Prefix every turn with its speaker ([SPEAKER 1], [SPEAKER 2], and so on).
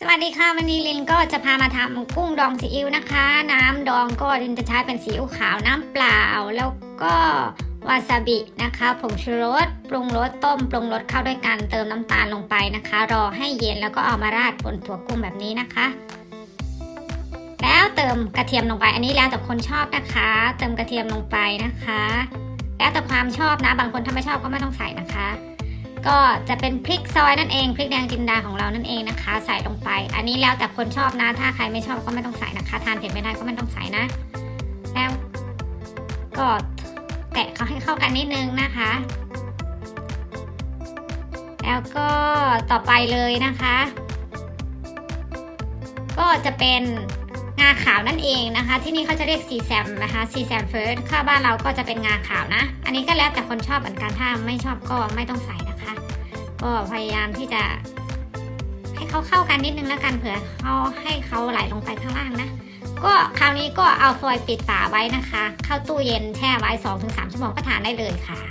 [SPEAKER 1] สวัสดีค่ะวันนี้ลินก็จะพามาทำกุ้งดองซีอิ๊วนะคะ น้ำดองก็ลินจะใช้เป็นซีอิ๊วขาวน้ำเปล่า แล้วก็วาซาบินะคะผงชูรสปรุงรสต้มปรุงรสเข้าด้วยกันเติมน้ำตาลลงไปนะคะ รอให้เย็นแล้วก็เอามาราดบนถั่วกุ้งแบบนี้นะคะ แล้วเติมกระเทียมลงไป อันนี้แล้วแต่คนชอบนะคะ เติมกระเทียมลงไปนะคะ แล้วแต่ความชอบนะบางคนถ้าไม่ชอบก็ไม่ต้องใส่นะคะ ก็จะเป็นพริกซอยนั่นเองพริกแดงจินดาของเรานั่นเองนะคะ ใส่ลงไป อันนี้แล้วแต่คนชอบนะ ถ้าใครไม่ชอบก็ไม่ต้องใส่นะคะ ทานเผ็ดไม่ได้ก็ไม่ต้องใส่นะ แล้วก็แตะเขาให้เข้ากันนิดนึงนะคะ แล้วก็ต่อไปเลยนะคะ ก็จะเป็น งาขาวนั่นเองนะคะ ที่นี่เขาจะเรียกซีแซมนะคะซีแซมเฟิร์สข้าบ้านเราก็จะเป็นงาขาวนะ อันนี้ก็แล้วแต่คนชอบเหมือนกันถ้าไม่ชอบก็ไม่ต้องใส่นะคะ ก็พยายามที่จะให้เขาเข้ากันนิดนึงแล้วกันเผื่อเขาให้เขาไหลลงไปข้างล่างนะก็คราวนี้ก็เอาฟอยล์ปิดฝาไว้นะคะ เข้าตู้เย็นแช่ไว้ 2-3 ชั่วโมงก็ทานได้เลยค่ะ